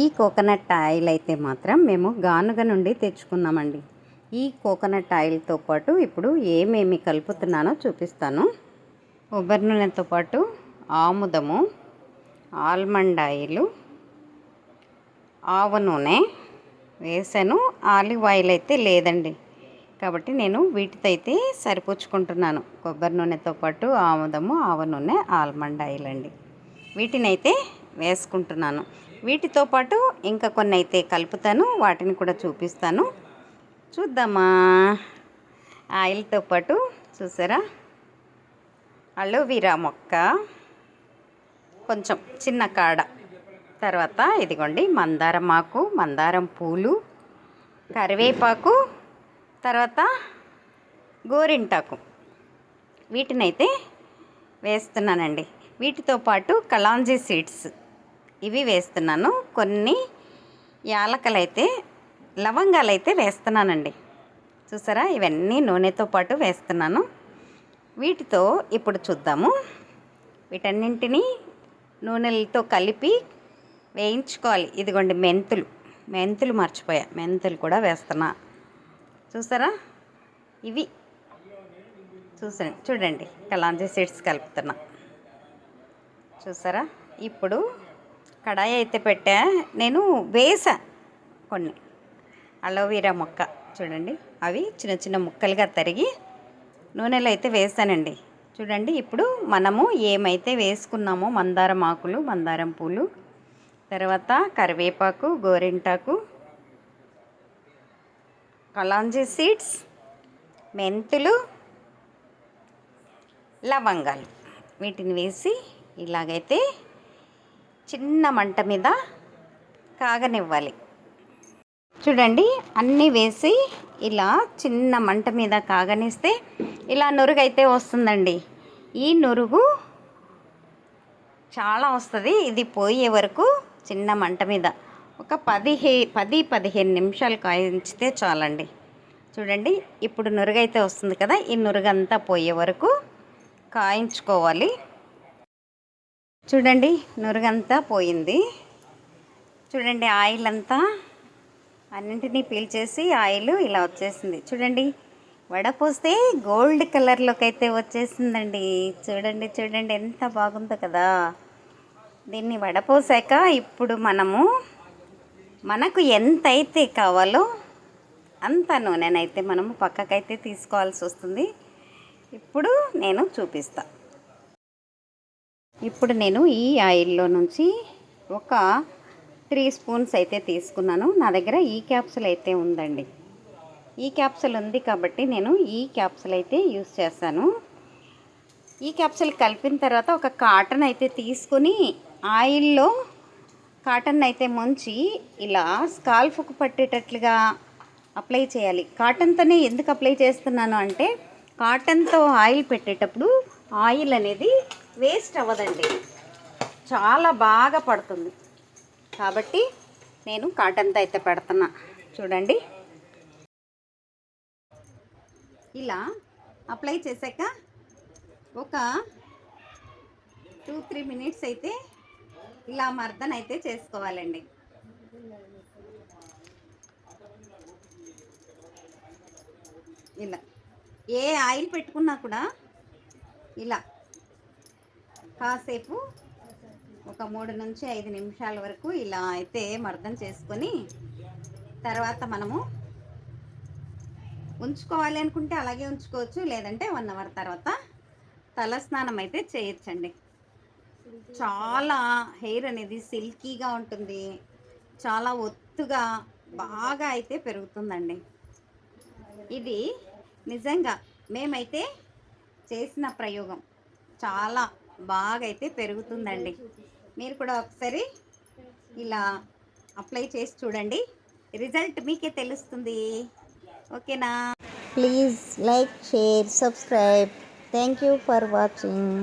ఈ coconut oil అయితే మాత్రం మేము గానుగ నుండి తెచ్చుకున్నామండి. ఈ కోకోనట్ ఆయిల్తో పాటు ఇప్పుడు ఏమేమి కలుపుతున్నానో చూపిస్తాను. కొబ్బరి నూనెతో పాటు ఆముదము ఆల్మండ్ ఆయిల్ ఆవ నూనె వేసాను ఆలివ్ ఆయిల్ అయితే లేదండి. కాబట్టి నేను వీటితో అయితే సరిపుచ్చుకుంటున్నాను. కొబ్బరి నూనెతో పాటు ఆముదము ఆవ నూనె ఆల్మండ్ ఆయిల్ అండి. వీటిని అయితే వేసుకుంటున్నాను. వీటితో పాటు ఇంకా కొన్ని అయితే కలుపుతాను. వాటిని కూడా చూపిస్తాను. చూద్దామా? ఆయిల్తో పాటు చూసారా? అలోవీరా మొక్క. కొంచెం చిన్న కాడ. తర్వాత ఇదిగోండి మందారం ఆకు మందారం పూలు కరివేపాకు తర్వాత గోరింటాకు. వీటినైతే వేస్తున్నానండి. వీటితో పాటు కలాంజీ సీడ్స్. ఇవి వేస్తున్నాను. కొన్ని యాలకలు అయితే లవంగాలు అయితే వేస్తున్నానండి. చూసారా? ఇవన్నీ నూనెతో పాటు వేస్తున్నాను. వీటితో ఇప్పుడు చూద్దాము. వీటన్నింటినీ నూనెలతో కలిపి వేయించుకోవాలి. ఇదిగోండి మెంతులు. మెంతులు మర్చిపోయా. మెంతులు కూడా వేస్తున్నా. చూసారా? ఇవి. చూసండి చూడండి. కలాంజీ సీడ్స్ కలుపుతున్నా. చూసారా? ఇప్పుడు కడాయి అయితే పెట్టా. నేను వేసా కొన్ని. అలోవీరా మొక్క చూడండి. అవి చిన్న చిన్న ముక్కలుగా తరిగి నూనెలో అయితే వేసానండి. చూడండి ఇప్పుడు మనము ఏమైతే వేసుకున్నామో మందారం ఆకులు మందారం పూలు తర్వాత కరివేపాకు గోరింటాకు కలాంజీ సీడ్స్ మెంతులు లవంగాలు. వీటిని వేసి ఇలాగైతే చిన్న మంట మీద కాగనివ్వాలి. చూడండి అన్నీ వేసి ఇలా చిన్న మంట మీద కాగనిస్తే ఇలా నురుగు అయితే వస్తుందండి. ఈ నురుగు చాలా వస్తుంది. ఇది పోయే వరకు చిన్న మంట మీద. ఒక పదిహే పది పదిహేను నిమిషాలు కాయించితే చాలండి. చూడండి ఇప్పుడు నురుగైతే వస్తుంది కదా ఈ నురుగంతా పోయే వరకు కాయించుకోవాలి. చూడండి నురుగంతా పోయింది. చూడండి ఆయిల్ అంతా అన్నింటినీ పీల్చేసి ఆయిల్ ఇలా వచ్చేసింది. చూడండి వడ పోస్తే గోల్డ్ కలర్లోకి అయితే వచ్చేసిందండి. చూడండి చూడండి ఎంత బాగుందో కదా. దీన్ని వడపోసాక ఇప్పుడు మనము మనకు ఎంత అయితే కావాలో అంత నూనెనైతే మనము పక్కకైతే తీసుకోవాల్సి వస్తుంది. ఇప్పుడు నేను చూపిస్తా. ఇప్పుడు నేను ఈ ఆయిల్లో నుంచి ఒక త్రీ స్పూన్స్ అయితే తీసుకున్నాను. నా దగ్గర ఈ క్యాప్సుల్ అయితే ఉందండి. ఈ క్యాప్సుల్ ఉంది కాబట్టి నేను ఈ క్యాప్సుల్ అయితే యూస్ చేస్తాను. ఈ క్యాప్సుల్ కలిపిన తర్వాత ఒక కాటన్ అయితే తీసుకొని ఆయిల్లో కాటన్ అయితే ముంచి ఇలా స్కాల్ఫ్కు పట్టేటట్లుగా అప్లై చేయాలి. కాటన్తోనే ఎందుకు అప్లై చేస్తున్నాను అంటే కాటన్తో ఆయిల్ పెట్టేటప్పుడు ఆయిల్ అనేది వేస్ట్ అవ్వదండి. చాలా బాగా పడుతుంది. కాబట్టి నేను కాటన్తో అయితే పెడుతున్నా. చూడండి. ఇలా అప్లై చేశాక ఒక టూ త్రీ మినిట్స్ అయితే ఇలా మర్దన అయితే చేసుకోవాలండి. ఇలా ఏ ఆయిల్ పెట్టుకున్నా కూడా ఇలా కాసేపు ఒక మూడు నుంచి ఐదు నిమిషాల వరకు ఇలా అయితే మర్దం చేసుకొని తర్వాత మనము ఉంచుకోవాలి అనుకుంటే అలాగే ఉంచుకోవచ్చు లేదంటే వన్ అవర్ తర్వాత తల స్నానం అయితే చేయొచ్చండి. చాలా హెయిర్ అనేది సిల్కీగా ఉంటుంది చాలా ఒత్తుగా బాగా అయితే పెరుగుతుందండి. ఇది నిజంగా మేమైతే చేసిన ప్రయోగం. చాలా బాగా అయితే పెరుగుతుందండి. మీరు కూడా ఒకసారి ఇలా అప్లై చేసి చూడండి. రిజల్ట్ మీకే తెలుస్తుంది. ఓకేనా? Please like share subscribe. Thank you for watching.